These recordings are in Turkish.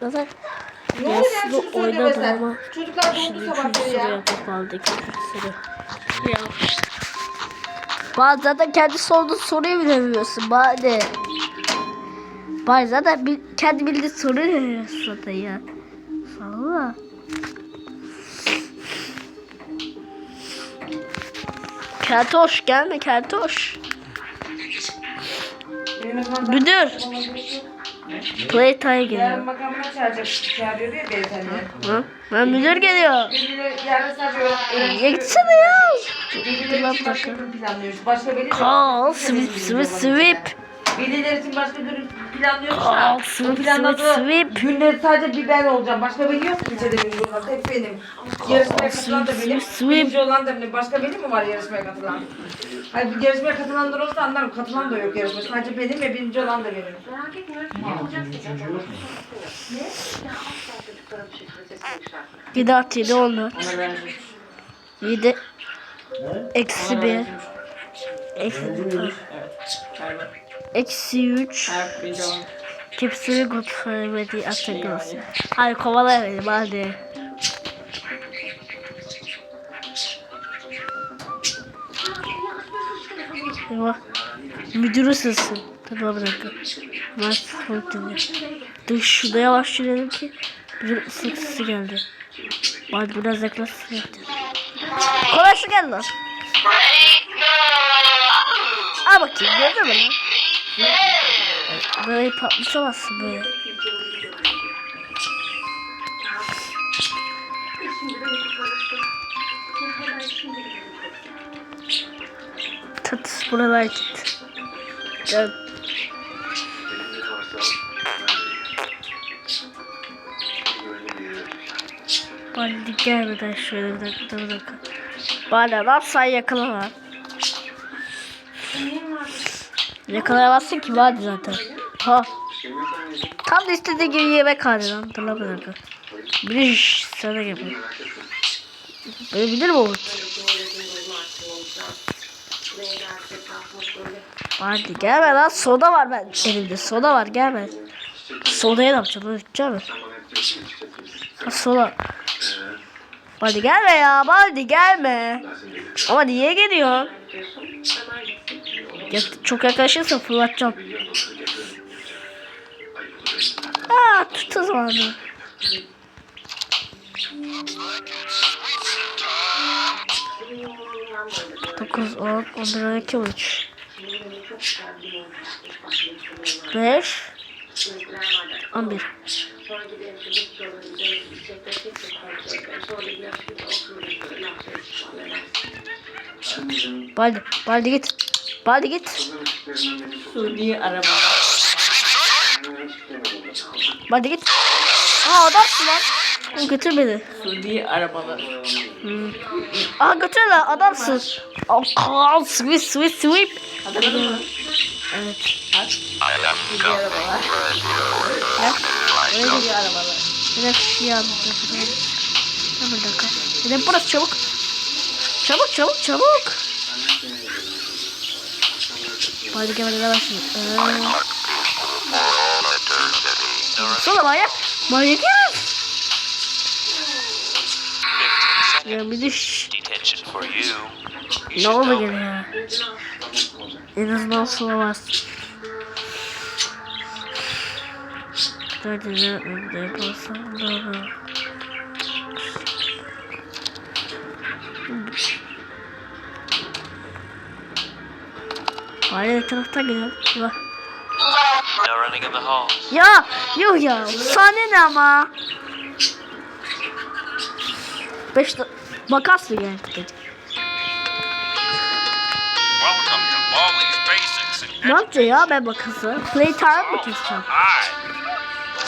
Zaten Yaslı söylemesen. ama Çocuklar şimdi doğdu üçüncü sabahları ya. sıraya kapandı. İkinci sıra. Yapmıştım. Bak zaten kendi sorduğun soruyu bilemiyorsun bari. Bari zaten bil, kendi bildiğin soruyu bilemiyorsun zaten ya. Salla. Keltoş gelme Keltoş. Müdür. Playtime Yarın geliyor. makamına çağıracak. Çağırıyor ya beyefendi. Hı? Ben müdür geliyor. Yarın sadece öğrenci. Ya gitsene ya. Veliler için başka planlıyoruz. De- de sweep, sweep, sweep. Veliler için başka gün planlıyoruz da. sweep, o planladığı sweep, sweep. günleri sadece bir ben olacağım. Başka veli yok ki içeride benim bunlar. Hep benim. Yarışmaya katılan da sweep, benim. sweep. Birinci olan da benim. Başka veli mi var yarışmaya katılan? Hayır bir yarışmaya katılanlar olsa anlarım. Katılan da yok yarışmaya. Sadece benim ve birinci olan da benim. Merak etmiyoruz. Ne olacak zaten. Ne? Ya asla çocuklara bir şekilde sesini yükseltme. 7 artı 7 14. Ona benziyor. 7 eksi 1 eksi eksi 3 Tepsini kurtaramadı atacağız. Hadi kovalayalım hadi. Eyvah. Müdürü sızsın. Tamam bir dakika. Ben sıkıldım. Dur şurada yavaş yürüyelim ki ıslık sesi geldi. Bak biraz yaklaşsın. Kolay su geldi. Al bakayım gördün mü lan? Böyle patlatamazsın böyle. Tat buralar git. Gel. Hadi gelmeden şöyle bir dakika bir dakika. Lan sen yakala lan. Yakalayamazsın ki vardı zaten. Ha. Tam da istediği gibi yemek. Dur lan bir sana gibi. Böyle bilir mi Umut? Hadi gelme lan soda var ben elimde soda var gelme. Sodaya ne yapacağım lan içeceğim mi? Ha soda. Hadi gelme ya hadi gelme. Ama niye geliyorsun? Ya, çok yaklaşırsa fırlatacağım. Aa tut o zaman. Dokuz, on, on on iki, üç. Beş, on bir. Baldi, Baldi git. Baldi git. Suni araba. Baldi git. Aa adamsın lan. Götür beni. Suni arabalar. Hmm. Aa götür lan adamsın. Aa sweep sweep sweep. Hatırladın mı? Evet. Suni arabalar. Ha? Arabalar. Bir de şey aldım. Dur bir dakika. Bir de burası çabuk. Çabuk çabuk çabuk. Hadi gel hadi yavaş. Ee. Sonra manyak. Manyak herif. Ya bir de ne oldu gene ya? En azından. Hadi ne ne yapalım? Ne yapalım? Hayır taraftan gidelim. Bak. Running in the halls. Ya yok ya sahne ne ama. Beş makas mı geldi? Ne yapacağım ya ben makası? Playtime mı keseceğim?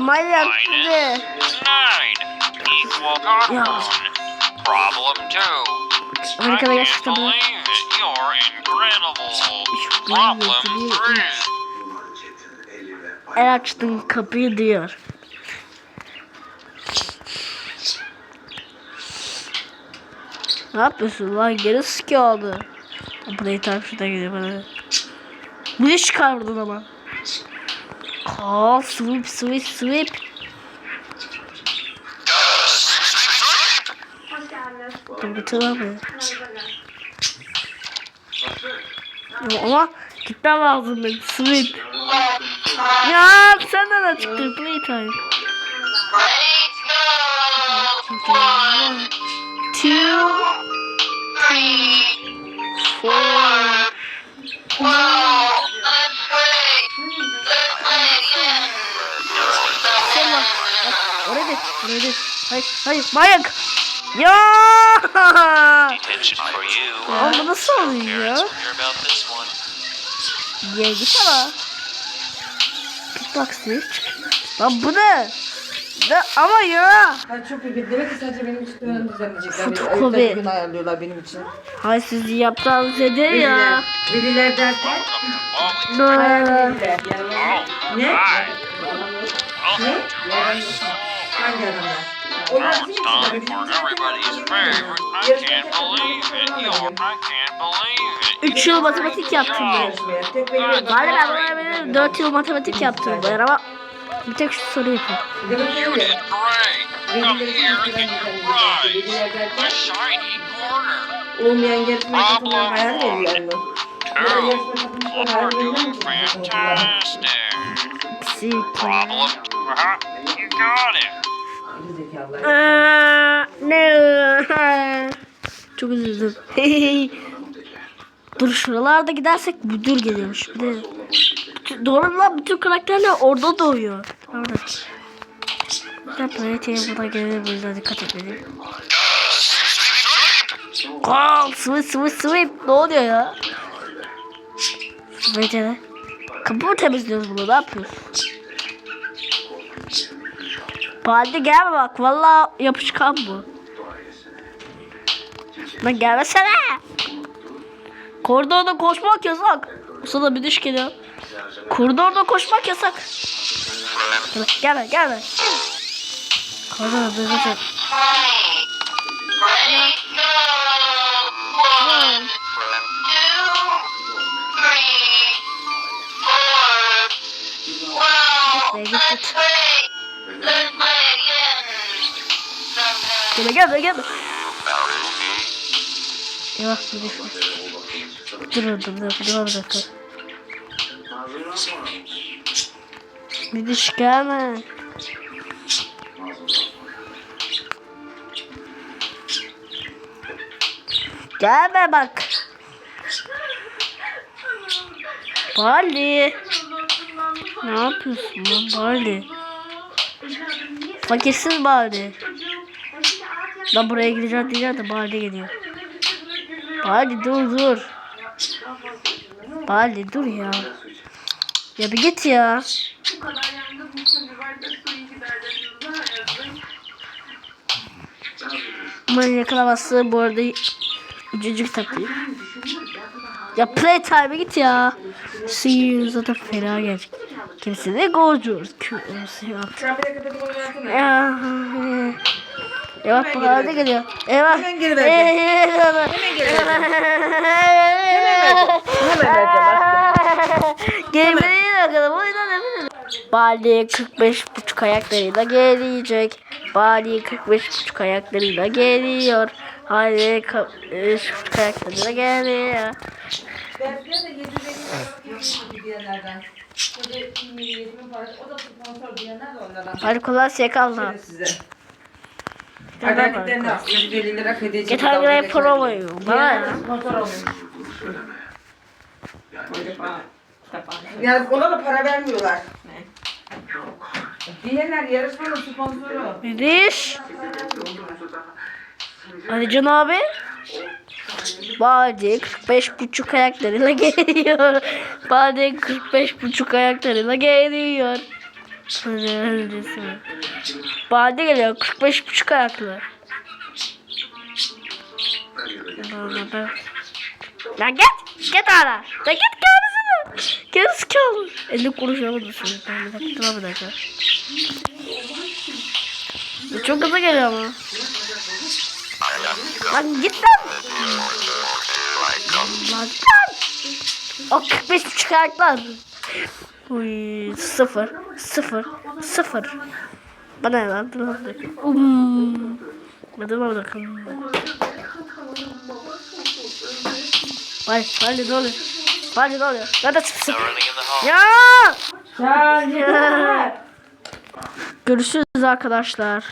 Manyak ne? Yeah. one. Problem two. I Arkada can't yaşlı bu. believe it. You're incredible. Hiç Problem three. El açtın kapıyı diyor. Ne yapıyorsun lan? Geri sıkı oldu. Burayı şuradan gidiyor bana. İş çıkardın ama. Kal sweep sweep sweep. Mi? Ama gitmem lazım benim sweep. Ya senden açıktır playtime. One, two, three, four. Oraya git. Oraya git. Hayır. Hayır. Manyak. Ya. Ama bu nasıl oluyor ya? Ya git ama. Ses. Lan bu ne? Ne ama ya. Ay çok iyi. Demek ki sadece benim için önüm düzenleyecekler. Fotokopi. bir gün ayarlıyorlar benim için. Hay siz yaptığınız eder ya. Veliler. Derken to Molly's. Ne? veliler. Oh, Ne? Hangi adamlar? Onlar Now bizim it's için time bizim for için everybody's favorite. I can't believe it. You're, I can't believe it. 3 yıl matematik yaptım ben. Bari ben buna benim 4 yıl matematik yaptım ben ama bir tek şu soruyu yapıyorum. Demek ki You öyle. did great. Come Velileri here and için get your düzenleyecekler. prize. Veliler The derken shiny corner. olmayan katılan hayal veriyorlar mı? Two. You're doing fantastic. Problem. Aa, ne? Çok üzüldüm. Dur şuralarda gidersek müdür geliyormuş. Bir de doğru lan bütün karakterler orada doğuyor. Orada. Ben planeteye o yüzden dikkat etmeliyim. Aa, sweep sweep sweep. Ne oluyor ya? Planeteye. Kapı mı temizliyoruz bunu? Ne yapıyoruz? Baldi gelme bak. Vallahi yapışkan bu. Lan gelmesene. Koridorda koşmak yasak. Sana bir düş geliyor. Koridorda koşmak yasak. Gelme gelme. Koridorda koşmak. Gelme gelme gelme. Eyvah bir dakika. Dur dur dur dur dur dakika. Bir düş gelme. Gelme bak. Bali. Ne yapıyorsun lan Bali? Fakirsiz Bali. Ben buraya gideceğim diyeceğim de Bali geliyor. Bali dur dur. Bali dur ya. Ya bir git ya. Umarım yakalamazsın bu arada cücük takıyor. Ya playtime'e git ya. See zaten fena gelecek. Kimse de versene. Ya. Eyvah bu halde geliyor. Eyvah. Hemen geri vereceğim. Eyvah. Hemen geri vereceğim. Hemen vereceğim. Gemiyi bakalım. Oyundan emin Bali 45 buçuk ayaklarıyla gelecek. Bali 45 buçuk ayaklarıyla geliyor. Hadi 45 buçuk ayaklarıyla geliyor. Dersler de 750 diyenler de onlardan. Hadi kolay şey kaldı. Size. Adaylıklarını al. 750 lira. Yeter bir promo yiyor. Bana ne? Sponsor olmuş. Yani ona da para vermiyorlar. Diyenler yarışmanın sponsoru. Diş. Hadi Can abi. Badi 45 buçuk ayaklarıyla geliyor. Badi 45 buçuk ayaklarıyla geliyor. Öylesi. Bade geliyor 45 buçuk ayaklı. Lan git. Git hala. Lan git kendisine. Geri kaldı. 50 kuruş alamadı seni. Tamam bir dakika. Bir dakika. Çok hızlı geliyor ama. Lan git lan. Lan lan. O 45 buçuk ayaklar. Uy, sıfır, sıfır, sıfır. Bana ne lan? Dur lan. Um. Hadi bana bakalım. Vay, hadi ne oluyor? Hadi ne oluyor? Nerede çıksın? Ya! Çağır. Görüşürüz arkadaşlar.